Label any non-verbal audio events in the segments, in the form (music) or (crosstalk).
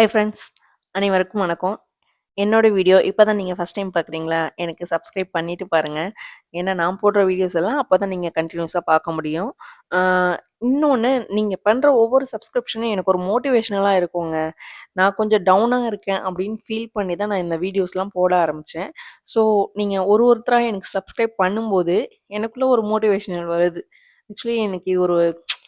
Hi friends அனைவருக்கும் வணக்கம். என்னோட வீடியோ இப்போ தான் நீங்கள் ஃபஸ்ட் டைம் பார்க்குறீங்களா எனக்கு சப்ஸ்கிரைப் பண்ணிவிட்டு பாருங்கள் ஏன்னா நான் போடுற வீடியோஸ் எல்லாம் அப்போ தான் நீங்கள் கண்டினியூஸாக பார்க்க முடியும். இன்னொன்று நீங்கள் பண்ணுற ஒவ்வொரு சப்ஸ்கிரிப்ஷனும் எனக்கு ஒரு மோட்டிவேஷனலாக இருக்குங்க. நான் கொஞ்சம் டவுனாக இருக்கேன் அப்படின்னு ஃபீல் பண்ணி தான் நான் இந்த வீடியோஸ்லாம் போட ஆரம்பித்தேன் ஸோ நீங்கள் ஒரு ஒருத்தராக எனக்கு சப்ஸ்கிரைப் பண்ணும்போது எனக்குள்ளே ஒரு மோட்டிவேஷனல் வருது. ஆக்சுவலி எனக்கு இது ஒரு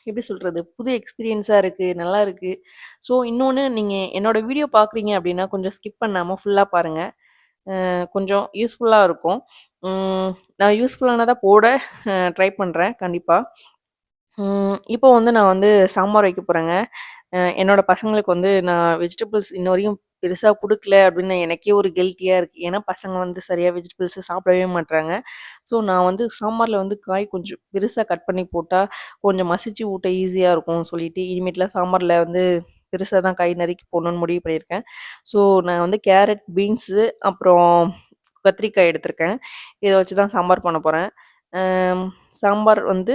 எப்படி சொல்கிறது புது எக்ஸ்பீரியன்ஸாக இருக்குது நல்லா இருக்குது ஸோ இன்னொன்று நீங்கள் என்னோடய வீடியோ பார்க்குறீங்க அப்படின்னா கொஞ்சம் ஸ்கிப் பண்ணாமல் ஃபுல்லாக பாருங்கள் கொஞ்சம் யூஸ்ஃபுல்லாக இருக்கும். நான் யூஸ்ஃபுல்லானதாக போட ட்ரை பண்ணுறேன் கண்டிப்பாக இப்போ வந்து நான் வந்து சாம்பார் வைக்க போகிறேங்க என்னோடய பசங்களுக்கு வந்து நான் வெஜிடபிள்ஸ் இன்ன வரையும் பெருசாக கொடுக்கல அப்படின்னு எனக்கே ஒரு கெல்ட்டியாக இருக்குது ஏன்னா பசங்க வந்து சரியாக வெஜிடபிள்ஸை சாப்பிடவே மாட்டுறாங்க ஸோ நான் வந்து சாம்பாரில் வந்து காய் கொஞ்சம் பெருசாக கட் பண்ணி போட்டால் கொஞ்சம் மசிச்சு ஊட்ட ஈஸியாக இருக்கும்னு சொல்லிட்டு இனிமேட்லாம் சாம்பாரில் வந்து பெருசாக தான் காய் நறுக்கி போடணுன்னு முடிவு பண்ணியிருக்கேன். ஸோ நான் வந்து கேரட் பீன்ஸு அப்புறம் கத்திரிக்காய் எடுத்திருக்கேன். இதை வச்சு தான் சாம்பார் பண்ண போகிறேன் சாம்பார் வந்து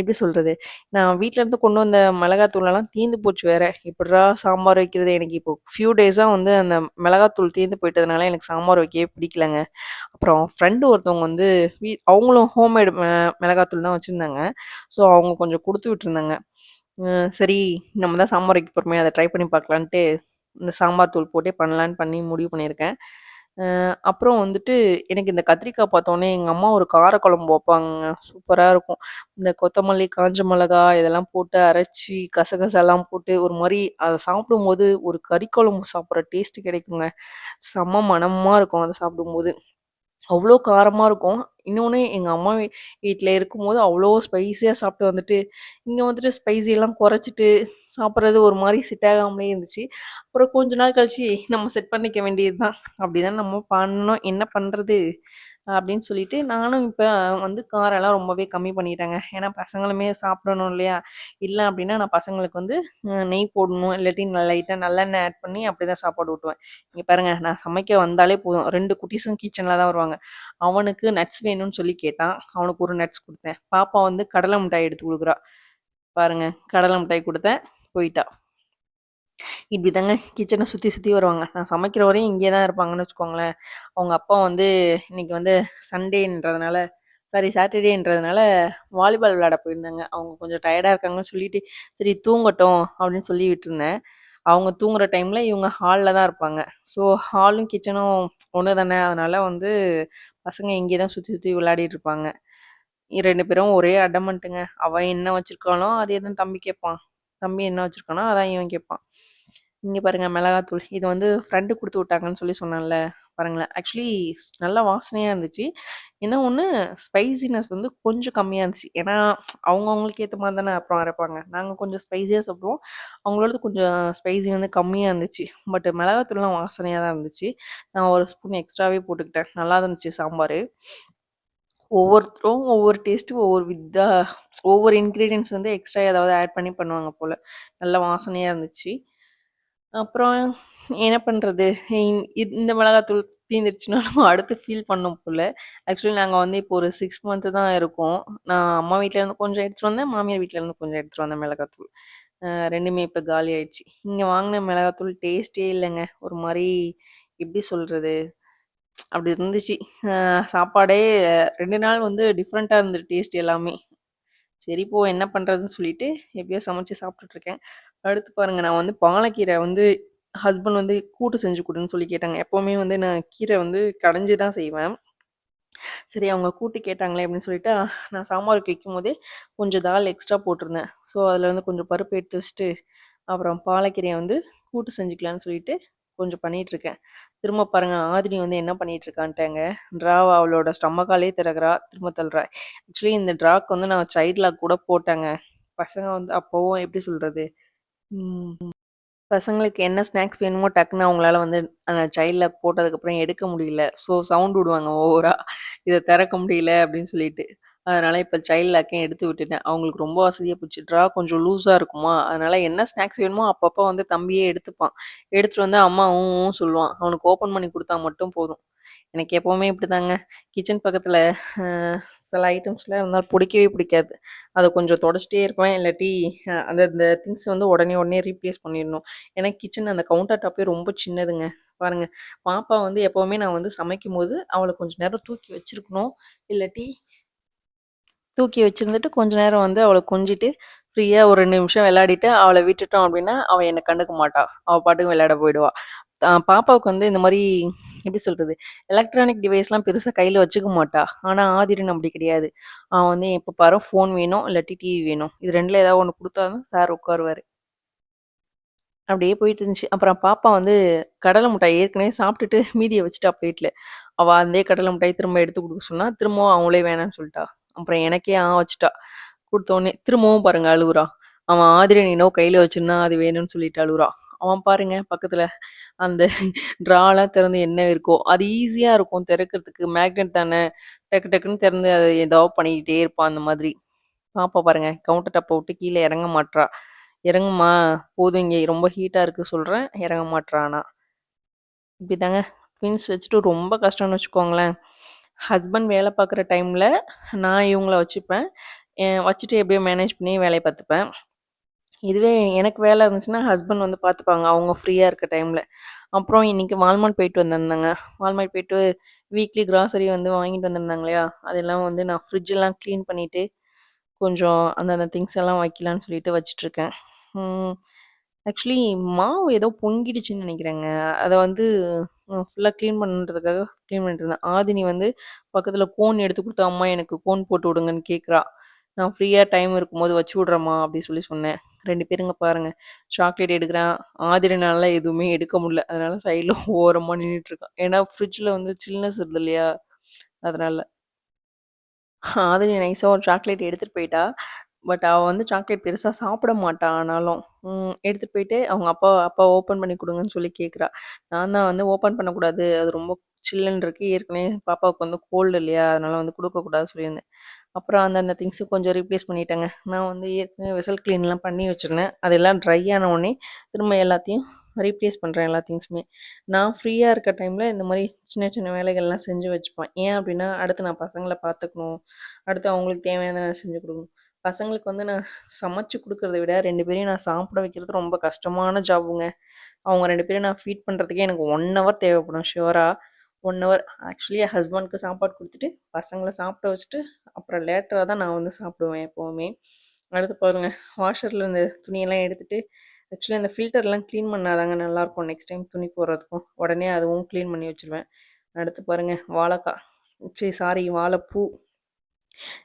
எப்படி சொல்கிறது நான் வீட்டிலேருந்து கொண்டு வந்த மிளகாத்தூளெல்லாம் தீந்து போச்சு வேற. எப்படிரா சாம்பார் வைக்கிறது? எனக்கு இப்போ ஃபியூ டேஸாக வந்து அந்த மிளகாத்தூள் தீர்ந்து போயிட்டதுனால எனக்கு சாம்பார் வைக்கவே பிடிக்கலங்க. அப்புறம் ஃப்ரெண்டு ஒருத்தவங்க வந்து வீ அவங்களும் ஹோம்மேடு மிளகாத்தூள் தான் வச்சுருந்தாங்க. ஸோ அவங்க கொஞ்சம் கொடுத்து விட்டுருந்தாங்க. சரி நம்ம தான் சாம்பார் வைக்க போகிறோமே அதை ட்ரை பண்ணி பார்க்கலான்ட்டு, இந்த சாம்பார் தூள் போட்டே பண்ணலான்னு பண்ணி முடிவு பண்ணியிருக்கேன். அப்புறம் வந்துட்டு எனக்கு இந்த கத்திரிக்காய் பார்த்தோன்னே எங்கள் அம்மா ஒரு காரக்குழம்பு வைப்பாங்க சூப்பராக இருக்கும். இந்த கொத்தமல்லி, காஞ்ச மிளகா இதெல்லாம் போட்டு அரைச்சி, கசகசெல்லாம் போட்டு ஒரு மாதிரி அதை சாப்பிடும்போது ஒரு கறி குழம்பு சாப்பிட்ற டேஸ்ட்டு கிடைக்குங்க. செம்ம மனமாக இருக்கும் அதை சாப்பிடும்போது. அவ்வளோ காரமாக இருக்கும். இன்னொன்று எங்கள் அம்மா வீ வீட்டில் இருக்கும்போது அவ்வளோ ஸ்பைஸியாக சாப்பிட்டு வந்துட்டு, இங்கே வந்துட்டு ஸ்பைசியெல்லாம் குறைச்சிட்டு சாப்பிட்றது ஒரு மாதிரி செட் ஆகாமலே இருந்துச்சு. அப்புறம் கொஞ்ச நாள் கழிச்சு நம்ம செட் பண்ணிக்க வேண்டியது தான். அப்படி தான் நம்ம பண்ணோம். என்ன பண்ணுறது? அப்படின்னு சொல்லிட்டு நானும் இப்போ வந்து காரெல்லாம் ரொம்பவே கம்மி பண்ணிட்டேங்க. ஏன்னா பசங்களுமே சாப்பிடணும் இல்லையா? இல்லை அப்படின்னா நான் பசங்களுக்கு வந்து நெய் போடணும். இல்லாட்டி லைட்டாக நல்லெண்ணெய் ஆட் பண்ணி அப்படி தான் சாப்பாடு ஊட்டுவேன். இங்கே பாருங்கள் நான் சமைக்க வந்தாலே போதும். ரெண்டு குட்டீஸும் கிச்சனில் தான் வருவாங்க. அவனுக்கு நட்ஸ் வேணும்னு சொல்லி கேட்டான். அவனுக்கு ஒரு நட்ஸ் கொடுத்தேன். பாப்பா வந்து கடலை மிட்டாய் எடுத்து கொடுக்குறா. பாருங்க கடலை மிட்டாய் கொடுத்தேன். போயிட்டா. இப்படி தாங்க கிச்சனை சுற்றி சுற்றி வருவாங்க. நான் சமைக்கிற வரையும் இங்கே தான் இருப்பாங்கன்னு வச்சுக்கோங்களேன். அவங்க அப்பா வந்து இன்னைக்கு வந்து சண்டேன்றதுனால சாரி சாட்டர்டேன்றதுனால வாலிபால் விளையாட போயிருந்தாங்க. அவங்க கொஞ்சம் டயர்டாக இருக்காங்கன்னு சொல்லிட்டு, சரி தூங்கட்டும் அப்படின்னு சொல்லி விட்டுருந்தேன். அவங்க தூங்குற டைமில் இவங்க ஹாலில் தான் இருப்பாங்க. ஸோ ஹாலும் கிச்சனும் ஒன்று தானே. அதனால் வந்து பசங்க இங்கே தான் சுற்றி சுற்றி விளையாடிட்டு இருப்பாங்க. ரெண்டு பேரும் ஒரே அடமண்ட்டுங்க. அவன் என்ன வச்சுருக்கானோ அதே தான் தம்பி கேட்பான். தம்பி என்ன வச்சுருக்கானோ அதான் இவன் கேட்பான். இங்கே பாருங்கள் மிளகாத்தூள். இது வந்து ஃப்ரெண்டு கொடுத்து விட்டாங்கன்னு சொல்லி சொன்னேன்ல. பாருங்களேன். ஆக்சுவலி நல்லா வாசனையாக இருந்துச்சு. என்ன ஒன்று ஸ்பைசினஸ் வந்து கொஞ்சம் கம்மியாக இருந்துச்சு. ஏன்னா அவங்கவுங்களுக்கு ஏற்ற மாதிரி தானே அப்புறம் அரைப்பாங்க. நாங்கள் கொஞ்சம் ஸ்பைசியாக சாப்பிடுவோம். அவங்களோடது கொஞ்சம் ஸ்பைசி வந்து கம்மியாக இருந்துச்சு. பட் மிளகாத்தூள்லாம் வாசனையாக தான் இருந்துச்சு. நான் ஒரு ஸ்பூன் எக்ஸ்ட்ராவே போட்டுக்கிட்டேன். நல்லா இருந்துச்சு சாம்பார் ஒவ்வொருத்தரும் ஒவ்வொரு டேஸ்ட்டு ஒவ்வொரு வித்தா ஒவ்வொரு இன்க்ரீடியன்ட்ஸ் வந்து எக்ஸ்ட்ரா ஏதாவது ஆட் பண்ணி பண்ணுவாங்க போல். நல்ல வாசனையாக இருந்துச்சு. அப்புறம் என்ன பண்ணுறது இந்த மிளகாத்தூள் தீந்துருச்சுனாலும் அடுத்து ஃபீல் பண்ணும் போல். ஆக்சுவலி நாங்கள் வந்து இப்போ ஒரு சிக்ஸ் மந்த்து தான் இருக்கோம். நான் அம்மா வீட்டிலேருந்து கொஞ்சம் எடுத்துகிட்டு வந்தேன். மாமியார் வீட்டிலேருந்து கொஞ்சம் எடுத்துகிட்டு வந்தேன் மிளகாத்தூள். ரெண்டுமே இப்போ காலி ஆயிடுச்சு. இங்கே வாங்கின மிளகாத்தூள் டேஸ்ட்டே இல்லைங்க. ஒரு மாதிரி எப்படி சொல்கிறது அப்படி இருந்துச்சு. சாப்பாடே ரெண்டு நாள் வந்து டிஃப்ரெண்ட்டாக இருந்தது டேஸ்ட் எல்லாமே. சரி இப்போது என்ன பண்ணுறதுன்னு சொல்லிட்டு எப்படியோ சமைச்சு சாப்பிட்டுட்ருக்கேன். அடுத்து பாருங்க நான் வந்து பாலக்கீரை வந்து ஹஸ்பண்ட் வந்து கூட்டு செஞ்சு கொடுன்னு சொல்லி கேட்டாங்க. எப்போவுமே வந்து நான் கீரை வந்து கடைஞ்சி தான் செய்வேன். சரி அவங்க கூட்டு கேட்டாங்களே அப்படின்னு சொல்லிட்டு, நான் சாம்பாருக்கு வைக்கும்போதே கொஞ்சம் தால் எக்ஸ்ட்ரா போட்டிருந்தேன். ஸோ அதில் வந்து கொஞ்சம் பருப்பு எடுத்து வச்சுட்டு, அப்புறம் பாலக்கீரையை வந்து கூட்டு செஞ்சுக்கலான்னு சொல்லிட்டு கொஞ்சம் பண்ணிகிட்ருக்கேன். திரும்ப பாருங்க ஆதினி வந்து என்ன பண்ணிகிட்ருக்கான்ட்டேங்க, ட்ராவை அவளோட ஸ்டமக்காலே திறகுறா திரும்ப தள்ளுறா. ஆக்சுவலி இந்த ட்ராக்கு வந்து நான் சைட்லாக் கூட போட்டேங்க. பசங்க வந்து அப்போவும் எப்படி சொல்கிறது பசங்களுக்கு என்ன ஸ்நாக்ஸ் வேணுமோ டக்குன்னு அவங்களால வந்து அந்த சைல்ட் லாக் போட்டதுக்கப்புறம் எடுக்க முடியல. ஸோ சவுண்ட் விடுவாங்க ஓவரா. இதை திறக்க முடியல அப்படின்னு சொல்லிட்டு. அதனால இப்ப சைல்ட் லாக்கையும் எடுத்து விட்டுட்டேன். அவங்களுக்கு ரொம்ப வசதியா போச்சு. ட்ரா கொஞ்சம் லூஸா இருக்குமா, அதனால என்ன ஸ்நாக்ஸ் வேணுமோ அப்பப்போ வந்து தம்பியே எடுத்துப்பான். எடுத்துட்டு வந்து அம்மா ஊ ஊன்னு சொல்லுவான். அவனுக்கு ஓப்பன் பண்ணி குடுத்தா மட்டும் போதும். எனக்கு எப்போவுமே இப்படிதாங்க. கிச்சன் பக்கத்தில் சில ஐட்டம்ஸ்லாம் இருந்தால் பிடிக்கவே பிடிக்காது. அதை கொஞ்சம் தொடச்சிட்டே இருப்பேன். இல்லாட்டி அந்த அந்த திங்ஸ் வந்து உடனே உடனே ரீப்ளேஸ் பண்ணிடணும். ஏன்னா கிச்சன் அந்த கவுண்டர் டாப்பே ரொம்ப சின்னதுங்க. பாருங்க, பாப்பா வந்து எப்போவுமே நான் வந்து சமைக்கும்போது, அவளை கொஞ்சம் நேரம் தூக்கி வச்சிருக்கணும். இல்லாட்டி தூக்கி வச்சிருந்துட்டு கொஞ்ச நேரம் வந்து அவளை கொஞ்சிட்டு, ஃப்ரீயா ஒரு நிமிஷம் விளையாடிட்டு, அவளை விட்டுட்டோம் அப்படின்னா அவள் என்னை கண்டுக்க மாட்டாள் அவள் பாட்டுக்கு விளையாட போயிடுவா. பாப்பாவுக்கு வந்து இந்த மாதிரி எப்படி சொல்றது? எலக்ட்ரானிக் டிவைஸ்லாம் பெருசாக கையில் வச்சுக்க மாட்டா. ஆனால் ஆதிரன் அப்படி கிடையாது. அவன் வந்து எப்போ பாரு ஃபோன் வேணும், இல்லாட்டி டிவி வேணும். இது ரெண்டில் ஏதாவது ஒன்று கொடுத்தாலும் தான் சார் உட்காருவாரு. அப்படியே போயிட்டு இருந்துச்சு. அப்புறம் பாப்பா வந்து கடலை மிட்டாய் ஏற்கனவே சாப்பிட்டுட்டு மீதியை வச்சுட்டா போயிட்டில் அவள் அதே கடலை மிட்டாய் திரும்ப எடுத்து கொடுக்க சொன்னா, திரும்பவும் அவங்களே வேணாம்னு சொல்லிட்டா அப்புறம் எனக்கே ஆ வச்சுட்டா. கொடுத்தோடனே திரும்பவும் பாருங்க அழுகுறா அவன் ஆதிரன் என்னவோ கையில் வச்சுருந்தான் அது வேணும்னு சொல்லிட்டு அழுவுறான். அவன் பாருங்க பக்கத்தில் அந்த ட்ராலாம் திறந்து என்ன இருக்கோ, அது ஈஸியாக இருக்கும் திறக்கிறதுக்கு. மேக்னெட் தானே, டக்கு டக்குன்னு திறந்து அதை ஏதோ பண்ணிக்கிட்டே இருப்பான் அந்த மாதிரி. பாப்பா பாருங்க கவுண்டர் டப்பை விட்டு கீழே இறங்க மாட்றா. இறங்குமா போதும் இங்கே ரொம்ப ஹீட்டாக இருக்குது சொல்கிறேன் இறங்க மாட்றானா இப்படி இப்படிதாங்க ட்வின்ஸ் வச்சுட்டு ரொம்ப கஷ்டம்னு வச்சுக்கோங்களேன். ஹஸ்பண்ட் வேலை பார்க்குற டைமில் நான் இவங்கள வச்சுப்பேன். வச்சுட்டு எப்படியோ மேனேஜ் பண்ணி வேலையை பார்த்துப்பேன். இதுவே எனக்கு வேலை இருந்துச்சுன்னா, ஹஸ்பண்ட் வந்து பார்த்துப்பாங்க. அவங்க ஃப்ரீயாக இருக்க டைமில் அப்புறம் இன்னைக்கு வால்மார்ட் போயிட்டு வந்திருந்தேங்க. வால்மார்ட் போயிட்டு வீக்லி கிராசரி வந்து வாங்கிட்டு வந்திருந்தாங்க இல்லையா? அதெல்லாம் வந்து நான் ஃப்ரிட்ஜெல்லாம் க்ளீன் பண்ணிட்டு, கொஞ்சம் அந்தந்த திங்ஸ் எல்லாம் வைக்கலான்னு சொல்லிட்டு வச்சிட்ருக்கேன் ஆக்சுவலி மாவு ஏதோ பொங்கிடுச்சுன்னு நினைக்கிறேங்க அதை வந்து ஃபுல்லாக க்ளீன் பண்ணுறதுக்காக க்ளீன் பண்ணிட்டு இருந்தேன். ஆதினி வந்து பக்கத்தில் கோன் எடுத்து கொடுத்தா "அம்மா எனக்கு கோன் போட்டு விடுங்கன்னு" கேட்குறா. நான் ஃப்ரீயாக டைம் இருக்கும்போது வச்சு விட்றேம்மா அப்படி சொல்லி சொன்னேன். ரெண்டு பேருங்க பாருங்கள் சாக்லேட் எடுக்கிறேன் ஆதிரனால எதுவுமே எடுக்க முடியல. அதனால ஓரமாக நின்றுட்டு இருக்கான் ஏன்னா ஃப்ரிட்ஜில் வந்து சில்னஸ் இருது இல்லையா? அதனால. ஆதிரி நைஸாக ஒரு சாக்லேட் எடுத்துகிட்டு போயிட்டா. பட் அவள் வந்து சாக்லேட் பெருசாக சாப்பிட மாட்டான் ஆனாலும். எடுத்துகிட்டு போயிட்டு அவங்க அப்பா அப்பா ஓப்பன் பண்ணி கொடுங்கன்னு சொல்லி கேட்குறா. நான் தான் வந்து ஓப்பன் பண்ணக்கூடாது. அது ரொம்ப சில்லுன்னு இருக்கு. ஏற்கனவே பாப்பாவுக்கு வந்து கோல்டு இல்லையா? அதனால வந்து கொடுக்கக்கூடாது சொல்லியிருந்தேன். அப்புறம் அந்தந்த திங்ஸு கொஞ்சம் ரீப்ளேஸ் பண்ணிட்டேங்க. நான் வந்து ஏற்கனவே வெசல் க்ளீன்லாம் பண்ணி வச்சுருந்தேன் அதெல்லாம் ட்ரை ஆன உடனே திரும்ப எல்லாத்தையும் ரீப்ளேஸ் பண்ணுறேன் எல்லா திங்ஸுமே. நான் ஃப்ரீயாக இருக்க டைமில் இந்த மாதிரி சின்ன சின்ன வேலைகள்லாம் செஞ்சு வச்சுப்பேன். ஏன் அப்படின்னா அடுத்து நான் பசங்களை பார்த்துக்கணும். அடுத்து அவங்களுக்கு தேவையானதை நான் செஞ்சு கொடுக்கணும் பசங்களுக்கு வந்து நான் சமைச்சு கொடுக்கறத விட ரெண்டு பேரையும் நான் சாப்பிட வைக்கிறது ரொம்ப கஷ்டமான ஜாப்புங்க. அவங்க ரெண்டு பேரும் நான் ஃபீட் பண்ணுறதுக்கே எனக்கு ஒன் ஹவர் தேவைப்படும் ஷூரா. ஒன் ஹவர் ஆக்சுவலி என் ஹஸ்பண்ட்க்கு சாப்பாடு கொடுத்துட்டு பசங்களை சாப்பிட வச்சுட்டு, அப்புறம் லேட்டராக தான் நான் வந்து சாப்பிடுவேன் எப்போவுமே அடுத்து பாருங்கள் வாஷரில் இந்த துணியெல்லாம் எடுத்துகிட்டு ஆக்சுவலி அந்த ஃபில்டர்லாம் க்ளீன் பண்ணாதாங்க நல்லாயிருக்கும். நெக்ஸ்ட் டைம் துணி போடுறதுக்கும். உடனே அதுவும் க்ளீன் பண்ணி வச்சுருவேன். அடுத்து பாருங்கள் வாழைக்கா. சரி சாரி வாழைப்பூ.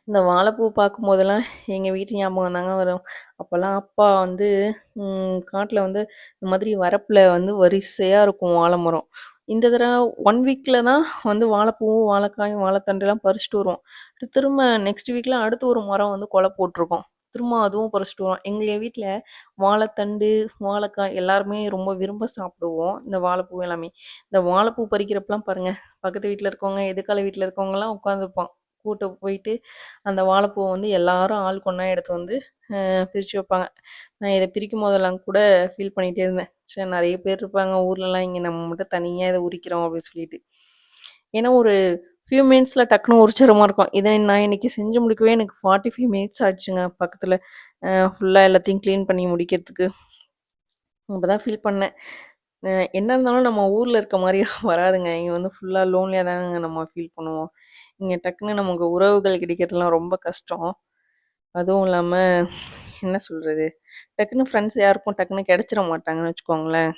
இந்த வாழைப்பூ பார்க்கும்போதெல்லாம் எங்க வீட்டு ஞாபகம் தாங்க வரும். அப்போல்லாம் அப்பா வந்து காட்டில் காட்டுல வந்து இந்த மாதிரி வரப்பில் வந்து வரிசையா இருக்கும் வாழை மரம். இந்த தடவை ஒன் வீக்ல தான் வந்து வாழைப்பூவும், வாழைக்காயும், வாழைத்தண்டெல்லாம் பறிச்சுட்டு வருவோம். திரும்ப நெக்ஸ்ட் வீக்ல அடுத்து ஒரு மரம் வந்து கொலை போட்டிருக்கோம் திரும்ப அதுவும் பறிச்சுட்டு வருவோம். எங்கள் வீட்டில் வாழைத்தண்டு, வாழைக்காய் எல்லாருமே ரொம்ப விரும்ப சாப்பிடுவோம். இந்த வாழைப்பூ எல்லாமே. இந்த வாழைப்பூ பறிக்கிறப்பெல்லாம் பாருங்க, பக்கத்து வீட்டில் இருக்கவங்க, எதிர்கால வீட்டில் இருக்கவங்கலாம் உட்காந்துருப்பான் கூட்ட போயிட்டு அந்த வாழைப்பூவை வந்து எல்லாரும் ஆள் கொண்டா எடுத்து வந்து பிரித்து வைப்பாங்க. நான் இதை பிரிக்கும் போதெல்லாம் கூட ஃபீல் பண்ணிகிட்டே இருந்தேன். சரி நிறைய பேர் இருப்பாங்க ஊர்லலாம், இங்கே நம்ம மட்டும் தனியாக இதை உரிக்கிறோம் அப்படின்னு சொல்லிட்டு. ஏன்னா ஒரு ஃபியூ மினிட்ஸில் டக்குனு உரிச்சிற இருக்கும். இதை நான் இன்னைக்கு செஞ்சு முடிக்கவே எனக்கு 45 மினிட்ஸ் ஆச்சுங்க பக்கத்தில் ஃபுல்லாக எல்லாத்தையும் க்ளீன் பண்ணி முடிக்கிறதுக்கு. அப்போ தான் ஃபீல் பண்ணேன். என்ன இருந்தாலும் நம்ம ஊரில் இருக்க மாதிரி (laughs) வராதுங்க. இங்கே வந்து ஃபுல்லாக லோன்லியாக தானங்க நம்ம ஃபீல் பண்ணுவோம். இங்கே டக்குன்னு நமக்கு உறவுகள் கிடைக்கிறதுலாம் ரொம்ப கஷ்டம். அதுவும் இல்லாமல் என்ன சொல்கிறது டக்குனு ஃப்ரெண்ட்ஸ் யாருக்கும் டக்குனு கிடச்சிட மாட்டாங்கன்னு வச்சுக்கோங்களேன்.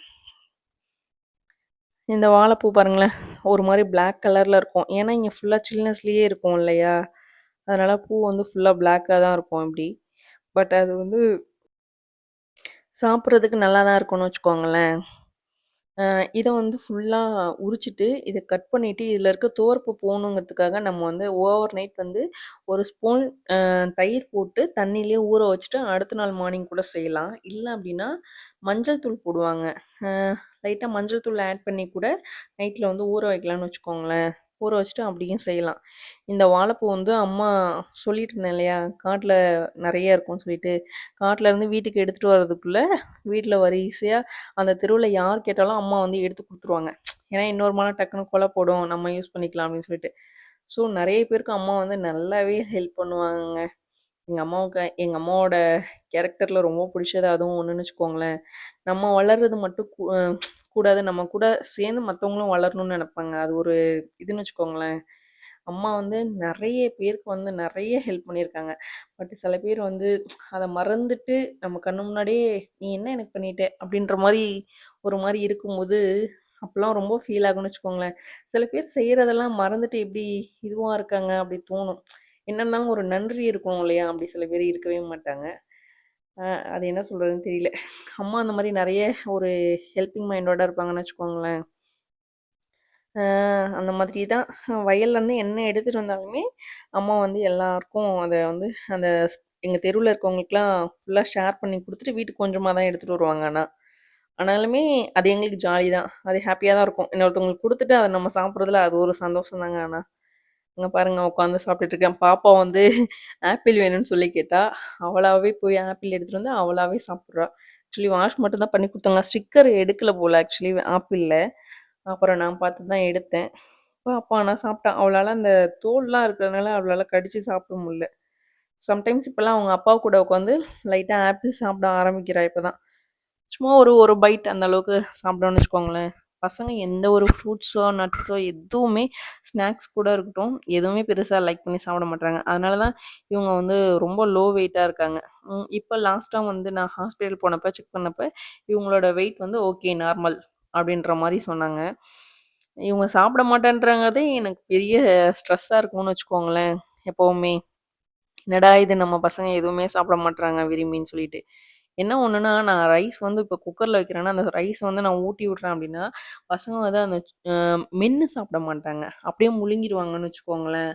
இந்த வாழைப்பூ பாருங்களேன், ஒரு மாதிரி பிளாக் கலரில் இருக்கும். ஏன்னா இங்கே ஃபுல்லாக சில்னஸ்லேயே இருக்கும் இல்லையா? அதனால் பூ வந்து ஃபுல்லாக பிளாக்காக தான் இருக்கும் இப்படி பட் அது வந்து சாப்பிட்றதுக்கு நல்லா தான் இருக்கும்னு வச்சுக்கோங்களேன். இதை வந்து ஃபுல்லாக உரிச்சுட்டு, இதை கட் பண்ணிவிட்டு இதில் இருக்க தோர்ப்பு போகணுங்கிறதுக்காக நம்ம வந்து ஓவர் நைட் வந்து ஒரு ஸ்பூன் தயிர் போட்டு தண்ணியிலே ஊற வச்சுட்டு, அடுத்த நாள் மார்னிங் கூட செய்யலாம். இல்லை அப்படின்னா மஞ்சள் தூள் போடுவாங்க. லைட்டாக மஞ்சள் தூள் ஆட் பண்ணி கூட நைட்டில் வந்து ஊற வைக்கலாம்னு வச்சுக்கோங்களேன். ஊற வச்சுட்டு அப்படியும் செய்யலாம். இந்த வாழைப்பூ வந்து அம்மா சொல்லிட்டு இருந்தேன் இல்லையா காட்டில் நிறைய இருக்கும்னு சொல்லிட்டு. காட்டில் இருந்து வீட்டுக்கு எடுத்துகிட்டு வர்றதுக்குள்ளே வீட்டில் வரிசையாக அந்த தெருவில் யார் கேட்டாலும் அம்மா வந்து எடுத்து கொடுத்துருவாங்க. ஏன்னா இன்னொரு மன டக்குன்னு கொலை போடும் நம்ம யூஸ் பண்ணிக்கலாம் அப்படின்னு சொல்லிட்டு. ஸோ நிறைய பேருக்கு அம்மா வந்து நல்லாவே ஹெல்ப் பண்ணுவாங்க எங்கள் அம்மாவுக்கு எங்கள் அம்மாவோட கேரக்டரில் ரொம்ப பிடிச்சது அதுவும் ஒன்றுன்னு வச்சுக்கோங்களேன். நம்ம வளர்றது மட்டும் கூடாது. நம்ம கூட சேர்ந்து மற்றவங்களும் வளரணும்னு நினைப்பாங்க. அது ஒரு இதுன்னு வச்சுக்கோங்களேன். அம்மா வந்து நிறைய பேருக்கு வந்து நிறைய ஹெல்ப் பண்ணியிருக்காங்க. பட் சில பேர் வந்து அதை மறந்துட்டு நம்ம கண்ணு முன்னாடியே நீ என்ன எனக்கு பண்ணிட்ட? அப்படின்ற மாதிரி ஒரு மாதிரி இருக்கும்போது அப்போல்லாம் ரொம்ப ஃபீல் ஆகும்னு வச்சுக்கோங்களேன். சில பேர் செய்கிறதெல்லாம் மறந்துட்டு எப்படி இதுவாக இருக்காங்க அப்படி தோணும். என்ன இருந்தாலும் ஒரு நன்றி இருக்கும் இல்லையா? அப்படி சில பேர் இருக்கவே மாட்டாங்க. அது என்ன சொல்கிறதுன்னு தெரியல. அம்மா அந்த மாதிரி நிறைய ஒரு ஹெல்ப்பிங் மைண்டோட இருப்பாங்கன்னு வச்சுக்கோங்களேன். அந்த மாதிரி தான். வயல்லேருந்து என்ன எடுத்துகிட்டு வந்தாலுமே அம்மா வந்து எல்லாருக்கும் அதை வந்து அந்த எங்கள் தெருவில் இருக்கவங்களுக்குலாம் ஃபுல்லாக ஷேர் பண்ணி கொடுத்துட்டு வீட்டுக்கு கொஞ்சமாக தான் எடுத்துகிட்டு வருவாங்க ஆனால் ஆனாலுமே அது எங்களுக்கு ஜாலி தான். அது ஹாப்பியாக தான் இருக்கும். இன்னொருத்தவங்களுக்கு கொடுத்துட்டு அதை நம்ம சாப்பிட்றதுல அது ஒரு சந்தோஷம் தாங்க ஆனால் இங்கே பாருங்க உட்காந்து சாப்பிட்டுட்டு இருக்கேன். பாப்பா வந்து ஆப்பிள் வேணும்னு சொல்லி கேட்டா அவளாவே போய் ஆப்பிள் எடுத்துகிட்டு வந்து அவளாவே சாப்பிட்றா. ஆக்சுவலி வாஷ் மட்டும் தான் பண்ணி கொடுத்தாங்க. ஸ்டிக்கர் எடுக்கல போல் ஆக்சுவலி ஆப்பிளில். அப்புறம் நான் பார்த்து தான் எடுத்தேன். பாப்பா ஆனால் சாப்பிட்டேன் அவளால் அந்த தோல்லாம் இருக்கிறதுனால அவளால் கடித்து சாப்பிட முடியல. சம்டைம்ஸ் இப்போல்லாம் அவங்க அப்பா கூட உட்காந்து லைட்டாக ஆப்பிள் சாப்பிட ஆரம்பிக்கிறா இப்போ தான் சும்மா ஒரு ஒரு பைட் அந்த அளவுக்கு சாப்பிடணும்னு வச்சுக்கோங்களேன். பசங்க எந்த ஒரு ஃப்ரூட்ஸோ நட்ஸோ எதுவுமே ஸ்நாக்ஸ் கூட இருக்கட்டும் எதுவுமே பெருசாக லைக் பண்ணி சாப்பிட மாட்டாங்க அதனால தான் இவங்க வந்து ரொம்ப லோ வெயிட்டாக இருக்காங்க. இப்போ லாஸ்ட்டாக வந்து நான் ஹாஸ்பிட்டல் போனப்போ செக் பண்ணப்போ இவங்களோட வெயிட் வந்து ஓகே நார்மல் அப்படின்ற மாதிரி சொன்னாங்க. இவங்க சாப்பிட மாட்டேன்றதே எனக்கு பெரிய ஸ்ட்ரெஸ்ஸாக இருக்கும்னு வச்சுக்கோங்களேன் எப்போவுமே. என்னடா இது நம்ம பசங்க எதுவுமே சாப்பிட மாட்டுறாங்க விரும்பின்னு சொல்லிட்டு. என்ன ஒன்றுனா நான் ரைஸ் வந்து இப்போ குக்கரில் வைக்கிறேன்னா அந்த ரைஸ் வந்து நான் ஊட்டி விட்றேன் அப்படின்னா பசங்க வந்து அந்த மென்று சாப்பிட மாட்டாங்க. அப்படியே முழுங்கிடுவாங்கன்னு வச்சுக்கோங்களேன்.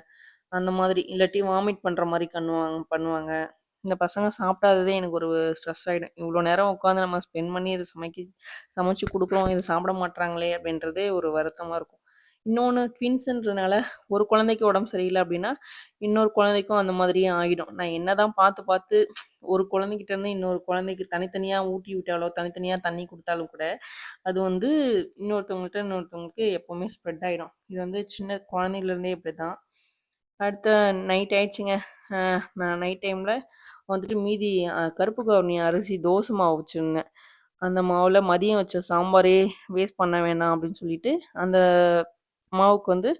அந்த மாதிரி. இல்லாட்டி வாமிட் பண்ணுற மாதிரி பண்ணுவாங்க பண்ணுவாங்க. இந்த பசங்க சாப்பிடாததே எனக்கு ஒரு ஸ்ட்ரெஸ் ஆகிடும் இவ்வளோ நேரம் உட்காந்து நம்ம ஸ்பெண்ட் பண்ணி இதை சமைக்க சமைச்சு கொடுக்குறோம் இதை சாப்பிட மாட்றாங்களே அப்படின்றதே ஒரு வருத்தமாக இருக்கும். இன்னொன்று ட்வின்ஸுன்றனால ஒரு குழந்தைக்கு உடம்பு சரியில்லை அப்படின்னா இன்னொரு குழந்தைக்கும் அந்த மாதிரியே ஆகிடும் நான் என்ன தான் பார்த்து பார்த்து ஒரு குழந்தைகிட்ட இருந்து இன்னொரு குழந்தைக்கு தனித்தனியாக ஊட்டி விட்டாலோ தனித்தனியாக தண்ணி கொடுத்தாலும் கூட அது வந்து இன்னொருத்தவங்கள்ட்ட இன்னொருத்தவங்களுக்கு எப்போவுமே ஸ்ப்ரெட் ஆகிடும் இது வந்து சின்ன குழந்தைங்கலேருந்தே இப்படி தான் அடுத்த நைட் ஆயிடுச்சுங்க. நான் நைட் டைமில் வந்துட்டு மீதி கருப்பு கவுனி அரிசி தோசை மாவு வச்சுருந்தேன். அந்த மாவில் மதியம் வச்ச சாம்பாரே வேஸ்ட் பண்ண வேணாம் அப்படின்னு சொல்லிட்டு அந்த அம்மாவுக்கு வந்து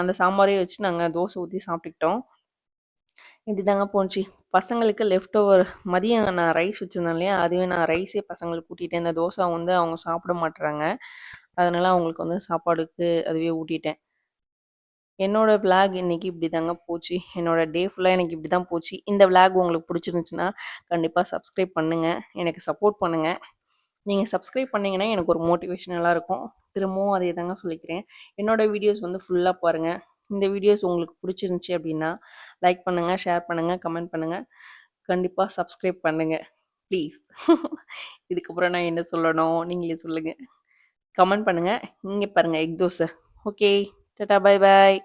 அந்த சாம்பாரையே வச்சு நாங்கள் தோசை ஊற்றி சாப்பிட்டுக்கிட்டோம். இப்படி தாங்க போணுச்சு பசங்களுக்கு லெஃப்ட் ஓவர் மதியம் நான் ரைஸ் வச்சுருந்தேன் இல்லையா? அதுவே நான் ரைஸே பசங்களுக்கு ஊட்டிட்டேன். இந்த தோசை வந்து அவங்க சாப்பிட மாட்டுறாங்க அதனால் அவங்களுக்கு வந்து சாப்பாடுக்கு அதுவே ஊட்டிட்டேன். என்னோட விளாக் இன்னைக்கு இப்படி தாங்க போச்சு. என்னோட டே ஃபுல்லாக எனக்கு இப்படி தான் போச்சு. இந்த விளாக் உங்களுக்கு பிடிச்சிருந்துச்சுன்னா கண்டிப்பாக சப்ஸ்கிரைப் பண்ணுங்கள் எனக்கு சப்போர்ட் பண்ணுங்கள் நீங்கள் சப்ஸ்கிரைப் பண்ணிங்கன்னா எனக்கு ஒரு மோட்டிவேஷனலாக இருக்கும். திரும்பவும் அதே தாங்க சொல்லிக்கிறேன். என்னோடய வீடியோஸ் வந்து ஃபுல்லாக பாருங்கள் இந்த வீடியோஸ் உங்களுக்கு பிடிச்சிருந்துச்சி அப்படின்னா லைக் பண்ணுங்கள் ஷேர் பண்ணுங்கள் கமெண்ட் பண்ணுங்கள் கண்டிப்பாக சப்ஸ்கிரைப் பண்ணுங்கள் ப்ளீஸ் (laughs) இதுக்கப்புறம் நான் என்ன சொல்லணும்? நீங்களே சொல்லுங்கள் கமெண்ட் பண்ணுங்கள் இங்கே பாருங்கள் egg dosa. Okay tata bye bye